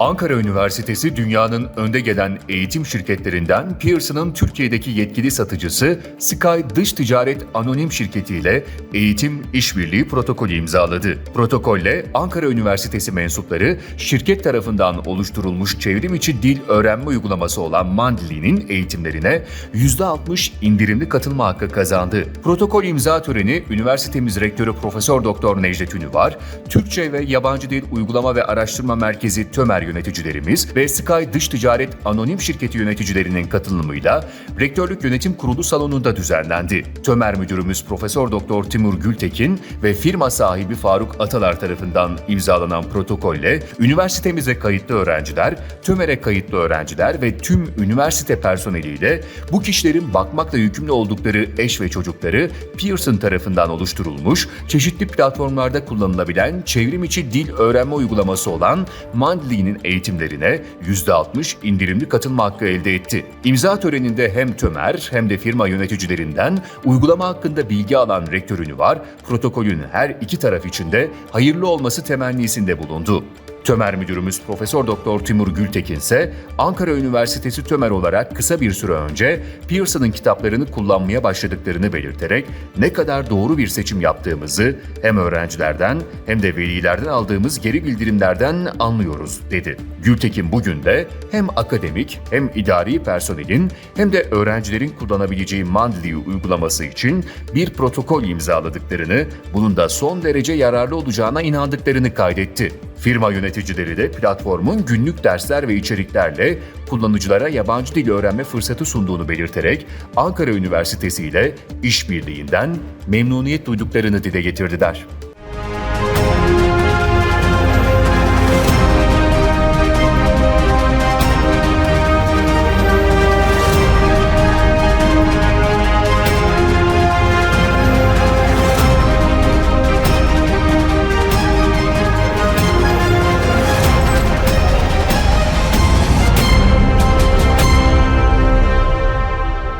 Ankara Üniversitesi dünyanın önde gelen eğitim şirketlerinden Pearson'ın Türkiye'deki yetkili satıcısı Sky Dış Ticaret Anonim Şirketi ile eğitim işbirliği protokolü imzaladı. Protokolle Ankara Üniversitesi mensupları şirket tarafından oluşturulmuş çevrim içi dil öğrenme uygulaması olan Mandli'nin eğitimlerine %60 indirimli katılma hakkı kazandı. Protokol imza töreni üniversitemiz rektörü Profesör Doktor Necdet Ünüvar, Türkçe ve Yabancı Dil Uygulama ve Araştırma Merkezi Tömer yöneticilerimiz ve Sky Dış Ticaret Anonim Şirketi yöneticilerinin katılımıyla Rektörlük Yönetim Kurulu salonunda düzenlendi. Tömer Müdürümüz Profesör Doktor Timur Gültekin ve firma sahibi Faruk Atalar tarafından imzalanan protokolle üniversitemize kayıtlı öğrenciler, Tömer'e kayıtlı öğrenciler ve tüm üniversite personeliyle bu kişilerin bakmakla yükümlü oldukları eş ve çocukları Pearson tarafından oluşturulmuş, çeşitli platformlarda kullanılabilen çevrim içi dil öğrenme uygulaması olan Eğitimlerine %60 indirimli katılma hakkı elde etti. İmza töreninde hem Tömer hem de firma yöneticilerinden uygulama hakkında bilgi alan rektörünü var, protokolün her iki taraf için de hayırlı olması temennisinde bulundu. Tömer Müdürümüz Profesör Doktor Timur Gültekin ise Ankara Üniversitesi Tömer olarak kısa bir süre önce Pearson'ın kitaplarını kullanmaya başladıklarını belirterek ne kadar doğru bir seçim yaptığımızı hem öğrencilerden hem de velilerden aldığımız geri bildirimlerden anlıyoruz dedi. Gültekin bugün de hem akademik hem idari personelin hem de öğrencilerin kullanabileceği Mandli uygulaması için bir protokol imzaladıklarını, bunun da son derece yararlı olacağına inandıklarını kaydetti. Firma yöneticileri de platformun günlük dersler ve içeriklerle kullanıcılara yabancı dil öğrenme fırsatı sunduğunu belirterek Ankara Üniversitesi ile işbirliğinden memnuniyet duyduklarını dile getirdiler.